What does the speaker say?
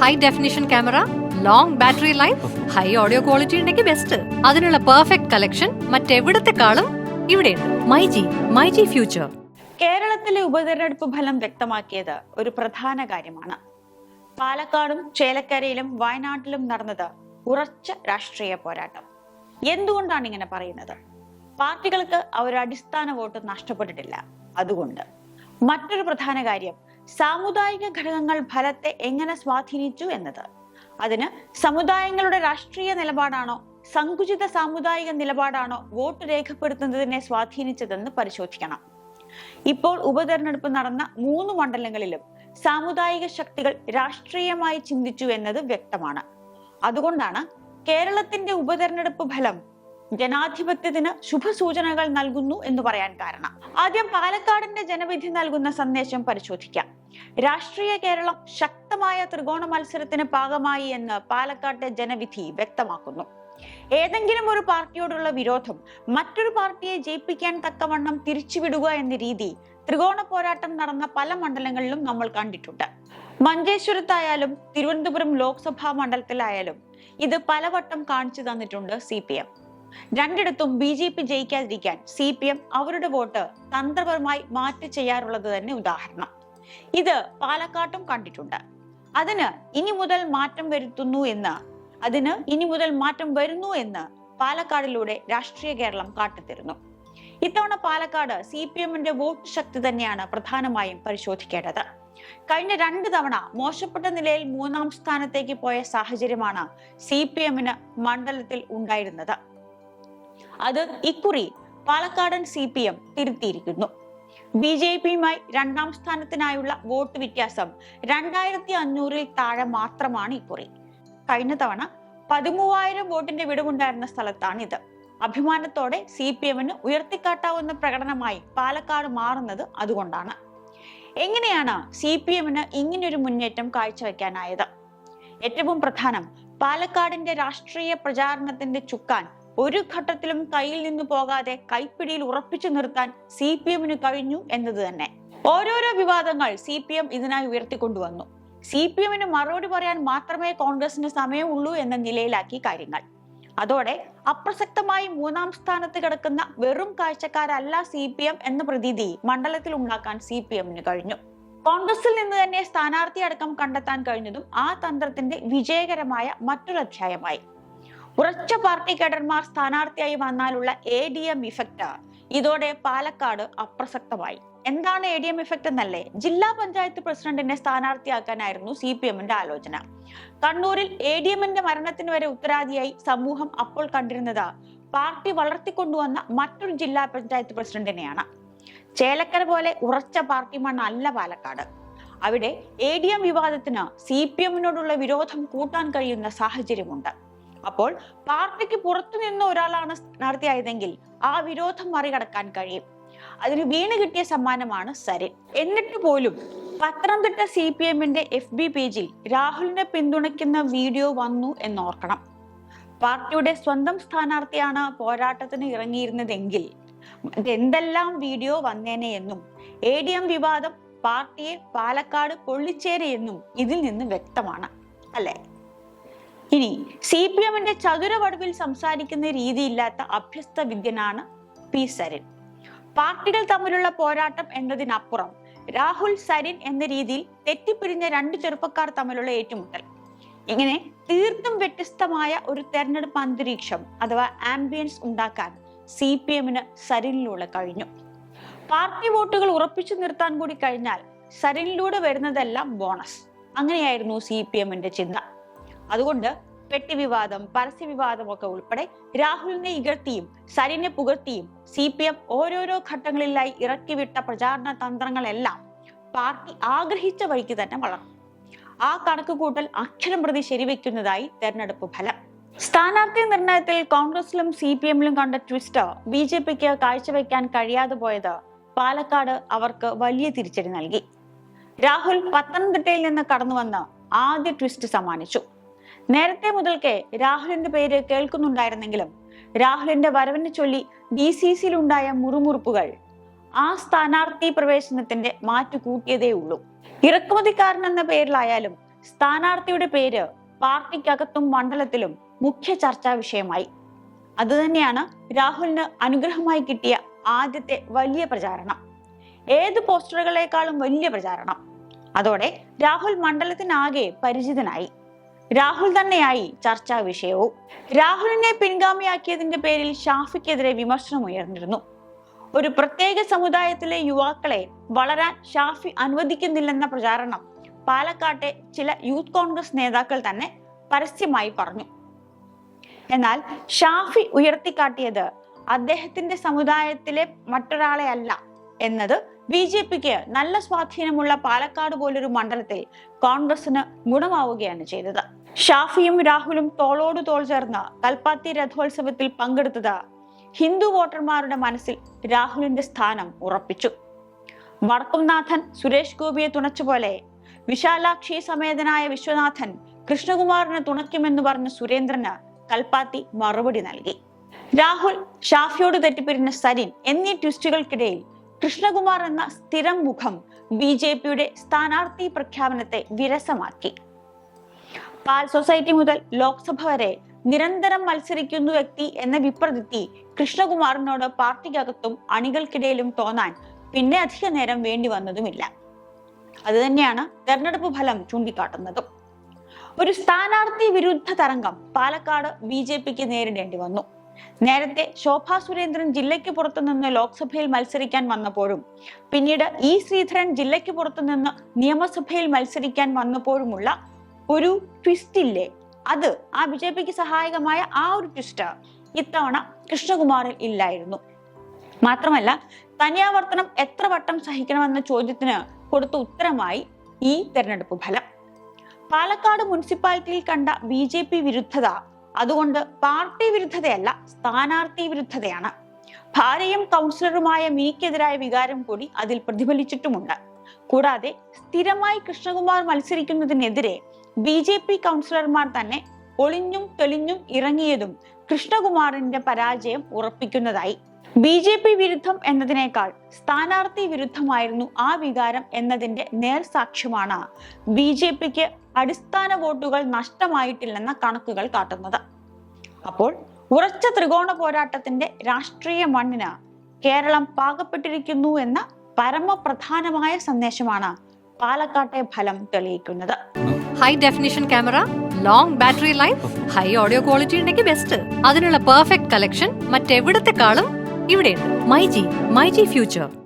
High definition camera long battery life high audio quality ഉണ്ടെങ്കിൽ best അതിനുള്ള perfect collection മറ്റെവിടത്തെക്കാളും ഇവിടെയുണ്ട്. മൈജി മൈജി ഫ്യൂച്ചർ കേരളത്തിലെ ഉപതെരഞ്ഞെടുപ്പ് ഫലം വ്യക്തമാക്കിയത് ഒരു പ്രധാന കാര്യമാണ്. പാലക്കാടും ചേലക്കരയിലും വയനാട്ടിലും നടന്നത് ഉറച്ച രാഷ്ട്രീയ പോരാട്ടം. എന്തുകൊണ്ടാണ് ഇങ്ങനെ പറയുന്നത്? പാർട്ടികൾക്ക് അവരുടെ അടിസ്ഥാന വോട്ട് നഷ്ടപ്പെട്ടിട്ടില്ല. അതുകൊണ്ട്. മറ്റൊരു പ്രധാന കാര്യം സാമുദായിക ഘടകങ്ങൾ ഫലത്തെ എങ്ങനെ സ്വാധീനിച്ചു എന്നത്? അതിന് സമുദായങ്ങളുടെ രാഷ്ട്രീയ നിലപാടാണോ സങ്കുചിത സാമുദായിക നിലപാടാണോ വോട്ട് രേഖപ്പെടുത്തുന്നതിനെ സ്വാധീനിച്ചതെന്ന് പരിശോധിക്കണം. ഇപ്പോൾ ഉപതെരഞ്ഞെടുപ്പ് നടന്ന മൂന്ന് മണ്ഡലങ്ങളിലും സാമുദായിക ശക്തികൾ രാഷ്ട്രീയമായി ചിന്തിച്ചു എന്നത് വ്യക്തമാണ്. അതുകൊണ്ടാണ് കേരളത്തിന്റെ ഉപതെരഞ്ഞെടുപ്പ് ഫലം ജനാധിപത്യത്തിന് ശുഭസൂചനകൾ നൽകുന്നു എന്ന് പറയാൻ കാരണം. ആദ്യം പാലക്കാടിന്റെ ജനവിധി നൽകുന്ന സന്ദേശം പരിശോധിക്കാം. രാഷ്ട്രീയ കേരളം ശക്തമായ ത്രികോണ മത്സരത്തിന് പാകമായി എന്ന് പാലക്കാട്ടെ ജനവിധി വ്യക്തമാക്കുന്നു. ഏതെങ്കിലും ഒരു പാർട്ടിയോടുള്ള വിരോധം മറ്റൊരു പാർട്ടിയെ ജയിപ്പിക്കാൻ തക്കവണ്ണം തിരിച്ചുവിടുക എന്ന രീതി ത്രികോണ പോരാട്ടം നടന്ന പല മണ്ഡലങ്ങളിലും നമ്മൾ കണ്ടിട്ടുണ്ട്. മഞ്ചേശ്വരത്തായാലും തിരുവനന്തപുരം ലോക്സഭാ മണ്ഡലത്തിലായാലും ഇത് പലവട്ടം കാണിച്ചു തന്നിട്ടുണ്ട് സി രണ്ടിടത്തും ബി ജെ പി ജയിക്കാതിരിക്കാൻ സി പി എം അവരുടെ വോട്ട് തന്ത്രപരമായി മാറ്റി ചെയ്യാറുള്ളത് തന്നെ ഉദാഹരണം. ഇത് പാലക്കാട്ടും കണ്ടിട്ടുണ്ട്. അതിന് ഇനി മുതൽ മാറ്റം വരുത്തുന്നു എന്ന് അതിന് ഇനി മുതൽ മാറ്റം വരുന്നു എന്ന് പാലക്കാടിലൂടെ രാഷ്ട്രീയ കേരളം കാട്ടിത്തരുന്നു. ഇത്തവണ പാലക്കാട് സി പി എമ്മിന്റെ വോട്ട് ശക്തി തന്നെയാണ് പ്രധാനമായും പരിശോധിക്കേണ്ടത്. കഴിഞ്ഞ രണ്ട് തവണ മോശപ്പെട്ട നിലയിൽ മൂന്നാം സ്ഥാനത്തേക്ക് പോയ സാഹചര്യമാണ് സി പി എമ്മിന് മണ്ഡലത്തിൽ ഉണ്ടായിരുന്നത്. അത് ഇക്കുറി പാലക്കാടൻ സി പി എം തിരുത്തിയിരിക്കുന്നു. ബി ജെ പിയുമായി രണ്ടാം സ്ഥാനത്തിനായുള്ള വോട്ട് വ്യത്യാസം രണ്ടായിരത്തി അഞ്ഞൂറിൽ താഴെ മാത്രമാണ് ഇക്കുറി. കഴിഞ്ഞ തവണ പതിമൂവായിരം വോട്ടിന്റെ വിടവുണ്ടായിരുന്ന സ്ഥലത്താണ് ഇത് അഭിമാനത്തോടെ സി പി എമ്മിന് ഉയർത്തിക്കാട്ടാവുന്ന പ്രകടനമായി പാലക്കാട് മാറുന്നത് അതുകൊണ്ടാണ്. എങ്ങനെയാണ് സി പി എമ്മിന് ഇങ്ങനൊരു മുന്നേറ്റം കാഴ്ചവെക്കാനായത്? ഏറ്റവും പ്രധാനം പാലക്കാടിന്റെ രാഷ്ട്രീയ പ്രചാരണത്തിന്റെ ചുക്കാൻ ഒരു ഘട്ടത്തിലും കയ്യിൽ നിന്ന് പോകാതെ കൈപ്പിടിയിൽ ഉറപ്പിച്ചു നിർത്താൻ സി പി എമ്മിന് കഴിഞ്ഞു എന്നത് തന്നെ. ഓരോരോ വിവാദങ്ങൾ സി പി എം ഇതിനായി ഉയർത്തിക്കൊണ്ടുവന്നു. സി പി എമ്മിന് മറുപടി പറയാൻ മാത്രമേ കോൺഗ്രസിന് സമയമുള്ളൂ എന്ന നിലയിലാക്കി കാര്യങ്ങൾ. അതോടെ അപ്രസക്തമായി മൂന്നാം സ്ഥാനത്ത് കിടക്കുന്ന വെറും കാഴ്ചക്കാരല്ല സി പി എം എന്ന പ്രതീതി മണ്ഡലത്തിൽ ഉണ്ടാക്കാൻ സി പി എമ്മിന് കഴിഞ്ഞു. കോൺഗ്രസിൽ നിന്ന് തന്നെ സ്ഥാനാർത്ഥി അടക്കം കണ്ടെത്താൻ കഴിഞ്ഞതും ആ തന്ത്രത്തിന്റെ വിജയകരമായ മറ്റൊരു അധ്യായമായി ഉറച്ച പാർട്ടി കേഡർമാർ സ്ഥാനാർത്ഥിയായി വന്നാലുള്ള എ ഡി എം ഇഫക്റ്റ് ഇതോടെ പാലക്കാട് അപ്രസക്തമായി. എന്താണ് എ ഡി എം ഇഫക്റ്റ് എന്നല്ലേ? ജില്ലാ പഞ്ചായത്ത് പ്രസിഡന്റിനെ സ്ഥാനാർത്ഥിയാക്കാനായിരുന്നു സി പി എമ്മിന്റെ ആലോചന. കണ്ണൂരിൽ എ ഡി എമ്മിന്റെ മരണത്തിന് വരെ ഉത്തരാദിയായി സമൂഹം അപ്പോൾ കണ്ടിരുന്നത് പാർട്ടി വളർത്തിക്കൊണ്ടുവന്ന മറ്റൊരു ജില്ലാ പഞ്ചായത്ത് പ്രസിഡന്റിനെയാണ്. ചേലക്കര പോലെ ഉറച്ച പാർട്ടി മണ്ണല്ല പാലക്കാട്. അവിടെ എ ഡി എം വിവാദത്തിന് സി പി എമ്മിനോടുള്ള വിരോധം കൂട്ടാൻ കഴിയുന്ന സാഹചര്യമുണ്ട്. അപ്പോൾ പാർട്ടിക്ക് പുറത്തു നിന്ന് ഒരാളാണ് സ്ഥാനാർത്ഥിയായതെങ്കിൽ ആ വിരോധം മറികടക്കാൻ കഴിയും. അതിന് വീണ് കിട്ടിയ സമ്മാനമാണ് സരിൻ. എന്നിട്ട് പോലും പത്തനംതിട്ട സി പി എമ്മിന്റെ എഫ് ബി പേജിൽ രാഹുലിനെ പിന്തുണയ്ക്കുന്ന വീഡിയോ വന്നു എന്നോർക്കണം. പാർട്ടിയുടെ സ്വന്തം സ്ഥാനാർത്ഥിയാണ് പോരാട്ടത്തിന് ഇറങ്ങിയിരുന്നതെങ്കിൽ എന്തെല്ലാം വീഡിയോ വന്നേനെ എന്നും എ ഡി എം വിവാദം പാർട്ടിയെ പാലക്കാട് പൊള്ളിച്ചേരെ എന്നും ഇതിൽ നിന്ന് വ്യക്തമാണ്. അല്ലേ? ഇനി സി പി എമ്മിന്റെ ചതുരവടുവിൽ സംസാരിക്കുന്ന രീതിയില്ലാത്ത അഭ്യസ്ത വിദ്യനാണ് പി സരിൻ. പാർട്ടികൾ തമ്മിലുള്ള പോരാട്ടം എന്നതിനപ്പുറം രാഹുൽ സരിൻ എന്ന രീതിയിൽ തെറ്റിപ്പിരിഞ്ഞ രണ്ട് ചെറുപ്പക്കാർ തമ്മിലുള്ള ഏറ്റുമുട്ടൽ. ഇങ്ങനെ തീർത്തും വ്യത്യസ്തമായ ഒരു തെരഞ്ഞെടുപ്പ് അന്തരീക്ഷം അഥവാ ആംബിയൻസ് ഉണ്ടാക്കാൻ സി പി എമ്മിന് സരിനിലൂടെ കഴിഞ്ഞു. പാർട്ടി വോട്ടുകൾ ഉറപ്പിച്ചു നിർത്താൻ കൂടി കഴിഞ്ഞാൽ സരിനിലൂടെ വരുന്നതെല്ലാം ബോണസ്. അങ്ങനെയായിരുന്നു സി പി എമ്മിന്റെ ചിന്ത. അതുകൊണ്ട് പെട്ടി വിവാദം പരസ്യ വിവാദം ഒക്കെ ഉൾപ്പെടെ രാഹുലിനെ ഇകഴ്ത്തിയും സരിനെ പുകഴ്ത്തിയും സി പി എം ഓരോരോ ഘട്ടങ്ങളിലായി ഇറക്കിവിട്ട പ്രചാരണ തന്ത്രങ്ങളെല്ലാം പാർട്ടി ആഗ്രഹിച്ച വഴിക്ക് തന്നെ വളർന്നു. ആ കണക്കുകൂട്ടൽ അക്ഷരം പ്രതി ശരിവെക്കുന്നതായി തെരഞ്ഞെടുപ്പ് ഫലം. സ്ഥാനാർത്ഥി നിർണയത്തിൽ കോൺഗ്രസിലും സി പി എമ്മിലും കണ്ട ട്വിസ്റ്റ് ബി ജെ പിക്ക് കാഴ്ചവെക്കാൻ കഴിയാതെ പോയത് പാലക്കാട് അവർക്ക് വലിയ തിരിച്ചടി നൽകി. രാഹുൽ പത്തനംതിട്ടയിൽ നിന്ന് കടന്നു വന്ന് ആദ്യ ട്വിസ്റ്റ് സമ്മാനിച്ചു. നേരത്തെ മുതൽക്കേ രാഹുലിന്റെ പേര് കേൾക്കുന്നുണ്ടായിരുന്നെങ്കിലും രാഹുലിന്റെ വരവിനെ ചൊല്ലി ഡി സി സിയിലുണ്ടായ മുറുമുറുപ്പുകൾ ആ സ്ഥാനാർത്ഥി പ്രവേശനത്തിന്റെ മാറ്റു കൂട്ടിയതേ ഉള്ളൂ. ഇറക്കുമതിക്കാരൻ എന്ന പേരിലായാലും സ്ഥാനാർത്ഥിയുടെ പേര് പാർട്ടിക്കകത്തും മണ്ഡലത്തിലും മുഖ്യ ചർച്ചാ വിഷയമായി. അതുതന്നെയാണ് രാഹുലിന് അനുഗ്രഹമായി കിട്ടിയ ആദ്യത്തെ വലിയ പ്രചാരണം. ഏത് പോസ്റ്ററുകളെക്കാളും വലിയ പ്രചാരണം. അതോടെ രാഹുൽ മണ്ഡലത്തിനാകെ പരിചിതനായി. രാഹുൽ തന്നെയായി ചർച്ചാ വിഷയവും. രാഹുലിനെ പിൻഗാമിയാക്കിയതിന്റെ പേരിൽ ഷാഫിക്കെതിരെ വിമർശനം ഉയർന്നിരുന്നു. ഒരു പ്രത്യേക സമുദായത്തിലെ യുവാക്കളെ വളരാൻ ഷാഫി അനുവദിക്കുന്നില്ലെന്ന പ്രചാരണം പാലക്കാട്ടെ ചില യൂത്ത് കോൺഗ്രസ് നേതാക്കൾ തന്നെ പരസ്യമായി പറഞ്ഞു. എന്നാൽ ഷാഫി ഉയർത്തിക്കാട്ടിയത് അദ്ദേഹത്തിന്റെ സമുദായത്തിലെ മറ്റൊരാളെ അല്ല എന്നത് ബി ജെ പിക്ക് നല്ല സ്വാധീനമുള്ള പാലക്കാട് പോലൊരു മണ്ഡലത്തിൽ കോൺഗ്രസിന് ഗുണമാവുകയാണ് ചെയ്തത്. ഷാഫിയും രാഹുലും തോളോട് തോൾ ചേർന്ന് കൽപ്പാത്തി രഥോത്സവത്തിൽ പങ്കെടുത്തത് ഹിന്ദു വോട്ടർമാരുടെ മനസ്സിൽ രാഹുലിന്റെ സ്ഥാനം ഉറപ്പിച്ചു. വടക്കുംനാഥൻ സുരേഷ് ഗോപിയെ തുണച്ചുപോലെ വിശാലാക്ഷി സമേതനായ വിശ്വനാഥൻ കൃഷ്ണകുമാറിനെ തുണയ്ക്കുമെന്ന് പറഞ്ഞ സുരേന്ദ്രന് കൽപ്പാത്തി മറുപടി നൽകി. രാഹുൽ ഷാഫിയോട് തെറ്റിപ്പിരിഞ്ഞ സരിൻ എന്നീ ട്വിസ്റ്റുകൾക്കിടയിൽ കൃഷ്ണകുമാർ എന്ന സ്ഥിരം മുഖം ബി ജെ പിയുടെ സ്ഥാനാർത്ഥി പ്രഖ്യാപനത്തെ വിരസമാക്കി. പാൽ സൊസൈറ്റി മുതൽ ലോക്സഭ വരെ നിരന്തരം മത്സരിക്കുന്നു വ്യക്തി എന്ന വിപ്രതിത്തി കൃഷ്ണകുമാറിനോട് പാർട്ടിക്കകത്തും അണികൾക്കിടയിലും തോന്നാൻ പിന്നെ അധിക നേരം വേണ്ടി വന്നതുമില്ല. അതുതന്നെയാണ് തെരഞ്ഞെടുപ്പ് ഫലം ചൂണ്ടിക്കാട്ടുന്നതും. ഒരു സ്ഥാനാർത്ഥി വിരുദ്ധ തരംഗം പാലക്കാട് ബി നേരിടേണ്ടി വന്നു. നേരത്തെ ശോഭാ സുരേന്ദ്രൻ ജില്ലയ്ക്ക് പുറത്തുനിന്ന് ലോക്സഭയിൽ മത്സരിക്കാൻ വന്നപ്പോഴും പിന്നീട് ഇ ശ്രീധരൻ ജില്ലയ്ക്ക് പുറത്തുനിന്ന് നിയമസഭയിൽ മത്സരിക്കാൻ വന്നപ്പോഴുമുള്ള ഒരു ട്വിസ്റ്റ് ഇല്ലേ? അത് ആ ബി ജെ പിക്ക് സഹായകമായ ആ ഒരു ട്വിസ്റ്റ് ഇത്തവണ കൃഷ്ണകുമാറിൽ ഇല്ലായിരുന്നു. മാത്രമല്ല തനിയാവർത്തനം എത്ര വട്ടം സഹിക്കണമെന്ന ചോദ്യത്തിന് കൊടുത്ത ഉത്തരമായി ഈ തെരഞ്ഞെടുപ്പ് ഫലം. പാലക്കാട് മുനിസിപ്പാലിറ്റിയിൽ കണ്ട ബി ജെ പി വിരുദ്ധത അതുകൊണ്ട് പാർട്ടി വിരുദ്ധതയല്ല സ്ഥാനാർത്ഥി വിരുദ്ധതയാണ്. ഭാര്യയും കൗൺസിലറുമായ മിനിക്കെതിരായ വികാരം കൂടി അതിൽ പ്രതിഫലിച്ചിട്ടുമുണ്ട്. കൂടാതെ സ്ഥിരമായി കൃഷ്ണകുമാർ മത്സരിക്കുന്നതിനെതിരെ ബി ജെ പി കൗൺസിലർമാർ തന്നെ ഒളിഞ്ഞും തെളിഞ്ഞും ഇറങ്ങിയതും കൃഷ്ണകുമാറിന്റെ പരാജയം ഉറപ്പിക്കുന്നതായി. ബി ജെ പി വിരുദ്ധം എന്നതിനേക്കാൾ സ്ഥാനാർത്ഥി വിരുദ്ധമായിരുന്നു ആ വികാരം എന്നതിന്റെ നേർസാക്ഷ്യമാണ് ബി ജെ പിക്ക് അടിസ്ഥാന വോട്ടുകൾ നഷ്ടമായിട്ടില്ലെന്ന കണക്കുകൾ കാട്ടുന്നത്. അപ്പോൾ ഉറച്ച ത്രികോണ പോരാട്ടത്തിന്റെ രാഷ്ട്രീയ മണ്ണിന് കേരളം പാകപ്പെട്ടിരിക്കുന്നു എന്ന പരമപ്രധാനമായ സന്ദേശമാണ് പാലക്കാട്ടെ ഫലം തെളിയിക്കുന്നത്. High definition camera long battery life high audio quality ഉണ്ടെങ്കിൽ ബെസ്റ്റ് അതിനുള്ള പെർഫെക്റ്റ് കളക്ഷൻ മറ്റെവിടത്തെക്കാളും ഇവിടെയുണ്ട്. My G future